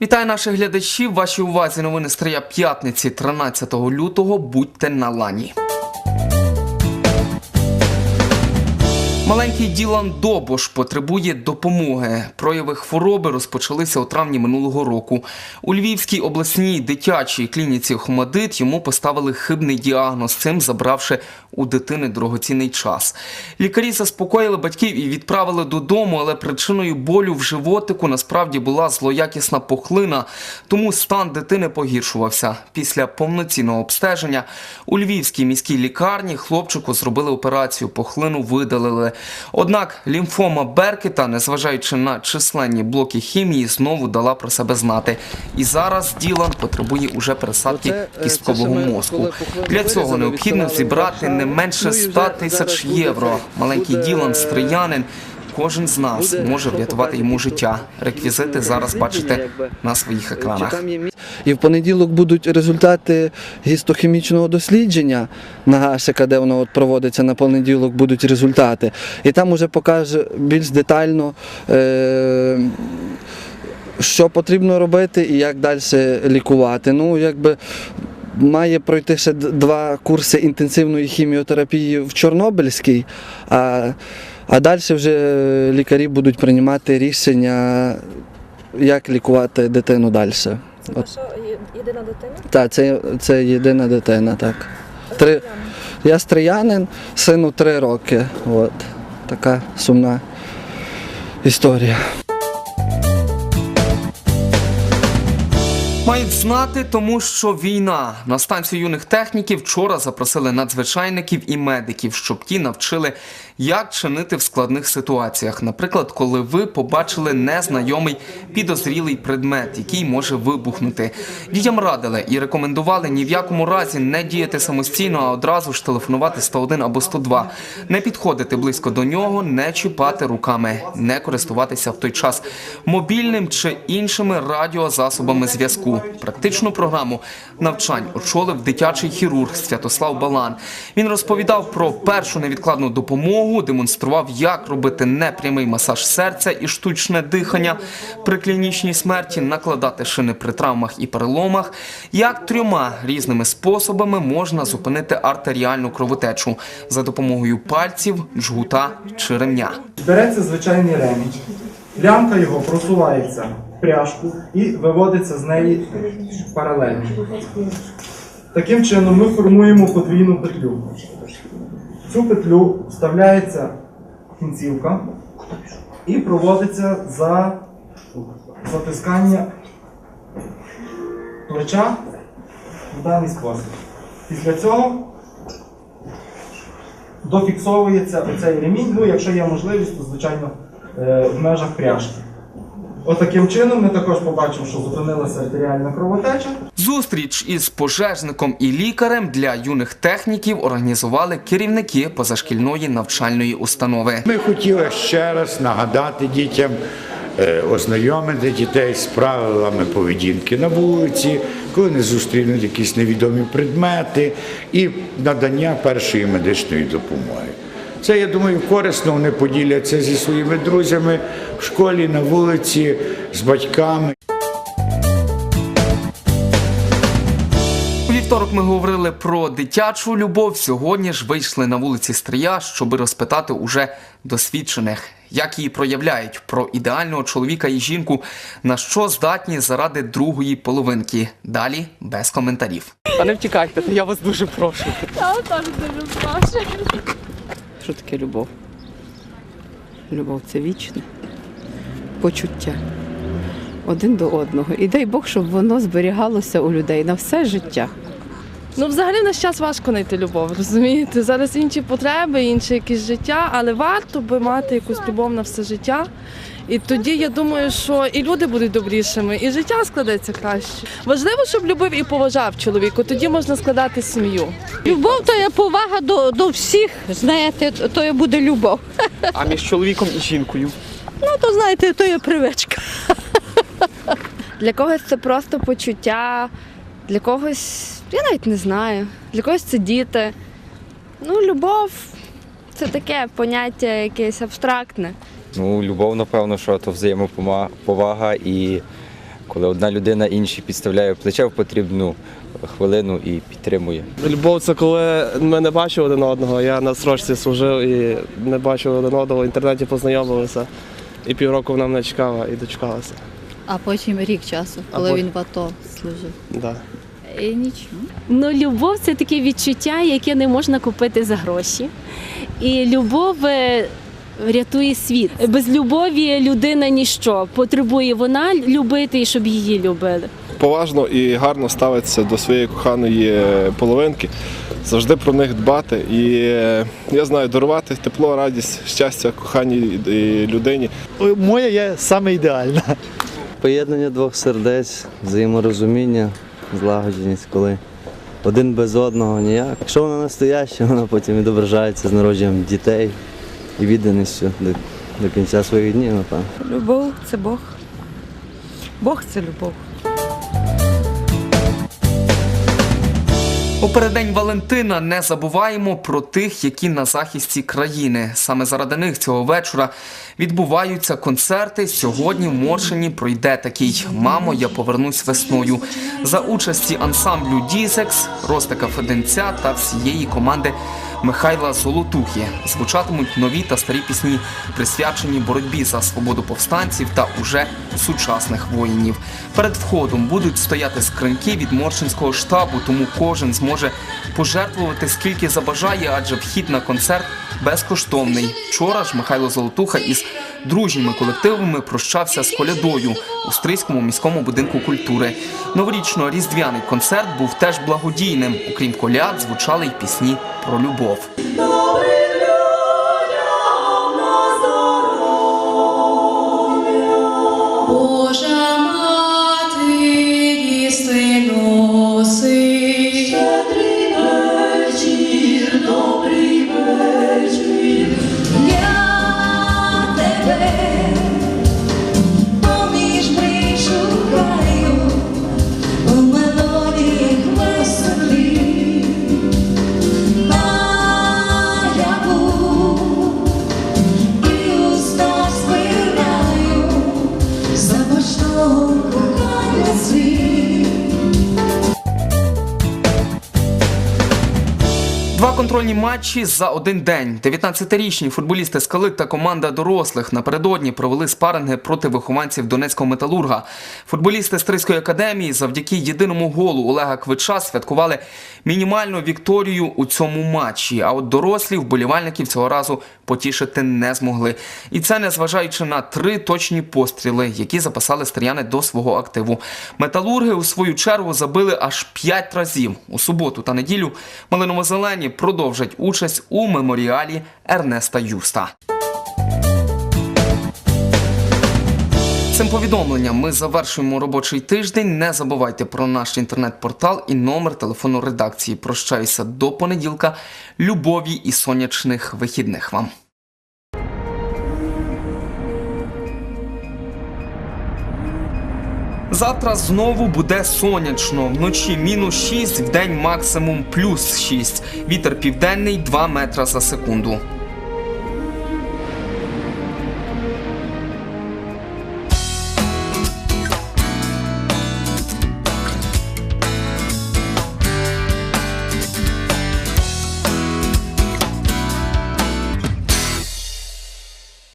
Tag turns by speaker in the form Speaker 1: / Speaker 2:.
Speaker 1: Вітаю наших глядачів. Вашій увазі новини Стрия п'ятниці 13 лютого. Будьте на лані. Маленький Ділан Добош потребує допомоги. Прояви хвороби розпочалися у травні минулого року. У Львівській обласній дитячій клініці Хомадит йому поставили хибний діагноз, цим забравши у дитини дорогоцінний час. Лікарі заспокоїли батьків і відправили додому, але причиною болю в животику насправді була злоякісна пухлина, тому стан дитини погіршувався. Після повноцінного обстеження у Львівській міській лікарні хлопчику зробили операцію, пухлину видалили. Однак лімфома Беркета, незважаючи на численні блоки хімії, знову дала про себе знати. І зараз Ділан потребує уже пересадки
Speaker 2: е,
Speaker 1: кісткового мозку. Для цього необхідно зібрати не менше
Speaker 2: Ну
Speaker 1: 100 тисяч євро. Маленький Ділан Стріянин. Кожен з нас може врятувати йому життя. Реквізити зараз бачите на своїх екранах.
Speaker 2: І в понеділок будуть результати гістохімічного дослідження на Гашика, де воно от проводиться на понеділок, будуть результати. І там уже покаже більш детально, е- що потрібно робити і як далі лікувати. Ну, якби має пройти ще два курси інтенсивної хіміотерапії в Чорнобильській, а, а далі вже лікарі будуть приймати рішення, як лікувати дитину далі.
Speaker 3: Це ваша єдина дитина?
Speaker 2: Так, це, це єдина дитина, так. Три, я стріянин, сину три роки. От. Така сумна історія.
Speaker 1: Мають знати, тому що війна на станцію юних техніків вчора запросили надзвичайників і медиків, щоб ті навчили, як чинити в складних ситуаціях. Наприклад, коли ви побачили незнайомий підозрілий предмет, який може вибухнути. Дітям радили і рекомендували ні в якому разі не діяти самостійно, а одразу ж телефонувати 101 або 102. Не підходити близько до нього, не чіпати руками, не користуватися в той час мобільним чи іншими радіозасобами зв'язку. Практичну програму навчань очолив дитячий хірург Святослав Балан. Він розповідав про першу невідкладну допомогу, демонстрував, як робити непрямий масаж серця і штучне дихання при клінічній смерті, накладати шини при травмах і переломах, як трьома різними способами можна зупинити артеріальну кровотечу за допомогою пальців, джгута чи ремня.
Speaker 4: Береться звичайний ремінь, лямка його просувається пряжку і виводиться з неї паралельно. Таким чином ми формуємо подвійну петлю. В цю петлю вставляється кінцівка і проводиться за затискання плеча в даний спосіб. Після цього дофіксовується оцей ремінь, ну якщо є можливість, то звичайно е, в межах пряжки. Отаким чином ми також побачимо, що зупинилася артеріальна кровотеча.
Speaker 1: Зустріч із пожежником і лікарем для юних техніків організували керівники позашкільної навчальної установи.
Speaker 5: Ми хотіли ще раз нагадати дітям, е, ознайомити дітей з правилами поведінки на вулиці, коли не зустрінуть якісь невідомі предмети і надання першої медичної допомоги. Це, я думаю, корисно вони поділяться зі своїми друзями в школі, на вулиці, з батьками.
Speaker 1: У вівторок ми говорили про дитячу любов. Сьогодні ж вийшли на вулиці Стрия, щоби розпитати уже досвідчених, як її проявляють про ідеального чоловіка і жінку, на що здатні заради другої половинки. Далі без коментарів.
Speaker 6: А не втікайте, я вас дуже прошу.
Speaker 3: Я теж дуже прошу.
Speaker 7: Що таке любов? Любов це вічне почуття один до одного. І дай Бог, щоб воно зберігалося у людей на все життя.
Speaker 3: Ну, взагалі в наш час важко знайти любов, розумієте? Зараз інші потреби, інше якесь життя, але варто би мати якусь любов на все життя. І тоді я думаю, що і люди будуть добрішими, і життя складеться краще. Важливо, щоб любив і поважав чоловіку, тоді можна складати сім'ю.
Speaker 8: Любов то є повага до, до всіх, знаєте, то є буде любов.
Speaker 6: А між чоловіком і жінкою.
Speaker 8: Ну то знаєте, то є привичка.
Speaker 9: Для когось це просто почуття, для когось, я навіть не знаю, для когось це діти. Ну, любов це таке поняття якесь абстрактне.
Speaker 10: Ну, любов, напевно, що то взаємоповага і коли одна людина іншій підставляє плече в потрібну хвилину і підтримує.
Speaker 11: Любов це коли ми не бачили один одного. Я на срочці служив і не бачив один одного. В інтернеті познайомилися. І півроку вона мене чекала і дочекалася.
Speaker 12: А потім рік часу, коли
Speaker 11: потім-
Speaker 12: він в АТО служив.
Speaker 11: Да.
Speaker 12: І нічого.
Speaker 8: Ну, любов це таке відчуття, яке не можна купити за гроші. І любов е, рятує світ. Без любові людина ніщо. Потребує вона любити і щоб її любили.
Speaker 11: Поважно і гарно ставитися до своєї коханої половинки, завжди про них дбати. І я знаю, дарувати тепло, радість, щастя коханій людині.
Speaker 4: Моя є саме ідеальна.
Speaker 2: Поєднання двох сердець, взаєморозуміння, злагодженість, коли один без одного ніяк. Якщо вона настояща, вона потім відображається з народженням дітей і відданістю до, до кінця своїх днів, напевно.
Speaker 7: Любов це Бог. Бог це любов.
Speaker 1: У переддень Валентина не забуваємо про тих, які на захисті країни. Саме заради них цього вечора відбуваються концерти. Сьогодні в Моршині пройде такий Мамо, я повернусь весною за участі ансамблю Дізекс, Ростика Феденця та всієї команди Михайла Золотухи. Звучатимуть нові та старі пісні, присвячені боротьбі за свободу повстанців та уже сучасних воїнів. Перед входом будуть стояти скриньки від Моршинського штабу, тому кожен зможе пожертвувати скільки забажає, адже вхід на концерт безкоштовний. Вчора ж Михайло Золотуха із дружніми колективами прощався з колядою у Стрийському міському будинку культури. Новорічно-різдвяний концерт був теж благодійним. Окрім коляд, звучали й пісні про любов. Два контрольні матчі за один день. 19-річні футболісти «Скалик» та команда дорослих напередодні провели спаринги проти вихованців Донецького металурга. Футболісти Стрийської академії завдяки єдиному голу Олега Квича святкували мінімальну вікторію у цьому матчі. А от дорослі вболівальників цього разу потішити не змогли. І це незважаючи на три точні постріли, які запасали стріяни до свого активу. Металурги у свою чергу забили аж п'ять разів. У суботу та неділю малиново-зелені продовжать участь у меморіалі Ернеста Юста. Цим повідомленням ми завершуємо робочий тиждень. Не забувайте про наш інтернет-портал і номер телефону редакції. Прощаюся до понеділка. Любові і сонячних вихідних вам. Завтра знову буде сонячно. Вночі мінус 6, вдень максимум плюс 6. Вітер південний 2 метра за секунду.